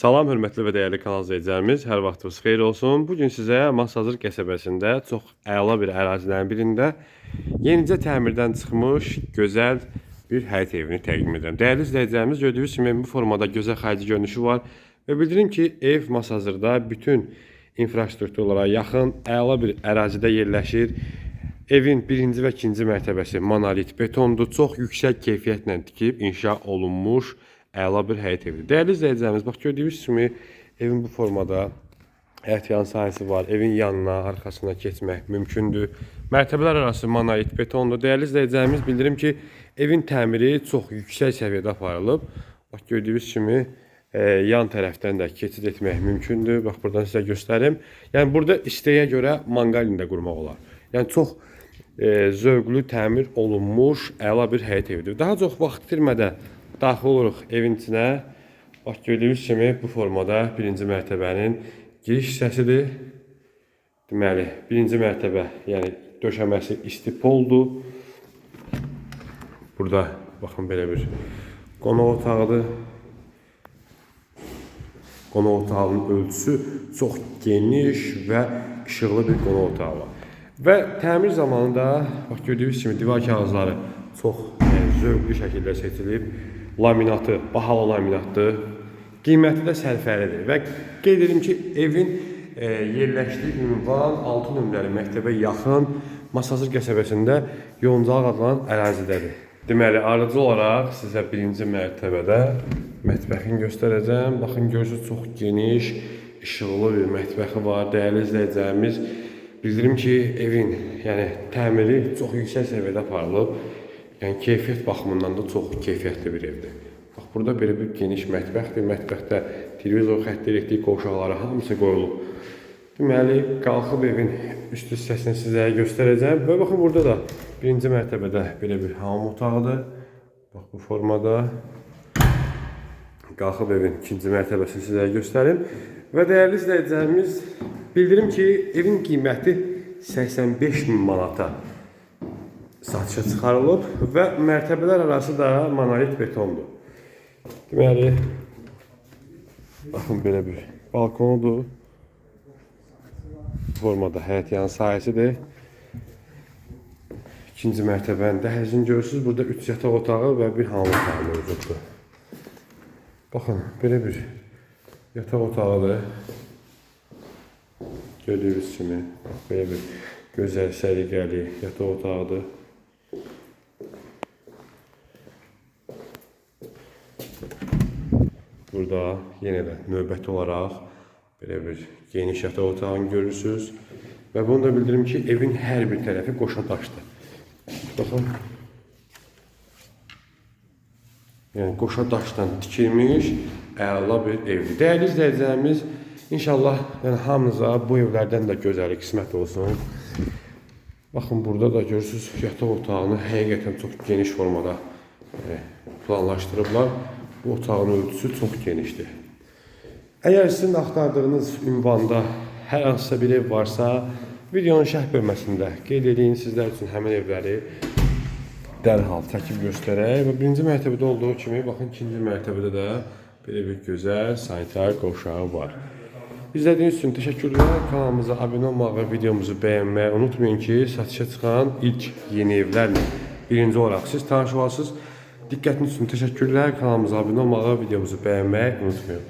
Salam, hörmətli və dəyərli kanal izləyicilərimiz, hər vaxtınız xeyir olsun. Bu gün sizə Masazır qəsəbəsində çox əla bir ərazilərin birində yenicə təmirdən çıxmış gözəl bir həyət evini təqdim edirəm. Dəyərli izləyicilərimiz, gördüyünüz kimi bu formada gözəl xarici görünüşü var və bildirim ki, ev Masazırda bütün infrastrukturlara yaxın əla bir ərazidə yerləşir. Evin birinci və ikinci mərtəbəsi monolit betondur. Çox yüksək keyfiyyətlə tikib inşa olunmuş əla bir həyət evidir. Dəyərli izləyicilərimiz, bax gördüyünüz kimi evin bu formada həyət yan sahəsi var. Evin yanına, arxasına keçmək mümkündür. Mərtəbələr arası monolit betondur. Dəyərli izləyicilərimiz, bildirim ki, evin təmiri çox yüksək səviyyədə aparılıb. Bax gördüyünüz kimi e, yan tərəfdən də keçid etmək mümkündür. Bax buradan sizə göstərim. Yəni burada istəyə görə manqalin də qurmaq olar. Yəni çox e, zövqlü təmir olunmuş əla bir həyət evidir. Daha çox vaxt itirmədən daxil oluruq evin içinə. Bax gördüyünüz kimi bu formada birinci mərtəbənin giriş hissəsidir. Deməli, birinci mərtəbə, yəni döşəməsi istipoldur. Burada baxın belə bir qonaq otağıdır. Qonaq otağının ölçüsü çox geniş və işıqlı bir qonaq otağı var. Və təmir zamanı da bax gördüyünüz kimi divar kağızları çox e, zövqlü şəkildə seçilib. Laminatı bahalı laminatdır. Qiyməti də sərfəlidir və qeyd edim ki, evin e, yerləşdiyi ünvan 6 nömrəli məktəbə yaxın Masazır qəsəbəsində Yoncaq adlanan ərazidədir. Deməli, ardıcı olaraq sizə birinci mərtəbədə mətbəxini göstərəcəm. Baxın, görürsünüz çox geniş, işıqlı bir mətbəxi var. Dəyərli izləyicilərimiz, bildirim ki, evin, yəni təmiri çox yüksək səviyyədə aparılıb. Yəni keyfiyyət baxımından da çox keyfiyyətli bir evdir. Bax, burada belə bir geniş mətbəxdir. Mətbəxdə televizor, xətti, elektrik qovşaqları hamısı qoyulub. Deməli, qalxıb evin üst hissəsini sizə göstərəcəm. Və baxın, burada da birinci mərtəbədə belə bir hamam otağıdır. Bax, bu formada. Qalxıb evin ikinci mərtəbəsini sizə göstərim. Və dəyərli izləyicilərimiz, bildirim ki, evin qiyməti 85 min manata satışa çıxarılıb və mərtəbələr arası da monolit betondur. Deməli, baxın belə bir balkonudur. Formada həyət yan sahəsidir. İkinci mərtəbənin dəhlizini görürsünüz. Burada 3 yataq otağı və bir hamam otağı mövcuddur. Baxın, belə bir yataq otağıdır. Gördüyünüz kimi, belə bir gözəl, səliqəli yataq otağıdır. Burada yenə də növbəti olaraq belə bir geniş yataq otağını görürsüz. Və bunu da bildirim ki, evin hər bir tərəfi qoşa daşdır. Baxın. Yəni qoşa daşdan tikilmiş əla bir evdir. Dəyərli izləyicilərimiz, inşallah yəni hamınıza bu evlərdən də gözəli qismət olsun. Baxın burada da görürsüz yataq otağını həqiqətən çox geniş formada e, planlaşdırıblar. Bu otağın ölçüsü çox genişdir. Əgər sizin axtardığınız ünvanda hər hansısa bir ev varsa, videonun şərh bölməsində qeyd edin sizlər üçün həmin evləri dərhal çəkib göstərək və birinci mərtəbədə olduğu kimi baxın ikinci mərtəbədə də belə bir gözəl sanitar qovşağı var. İzlədiyiniz üçün təşəkkürlər. Kanalımıza abunə olmağı və videomuzu bəyənməyi unutmayın ki, satışa çıxan ilk yeni evlərlə birinci olaraq siz tanış olasınız. Diqqətiniz üçün təşəkkürlər. Kanalımıza abunə olmağı, videomuzu bəyənməyi unutmayın.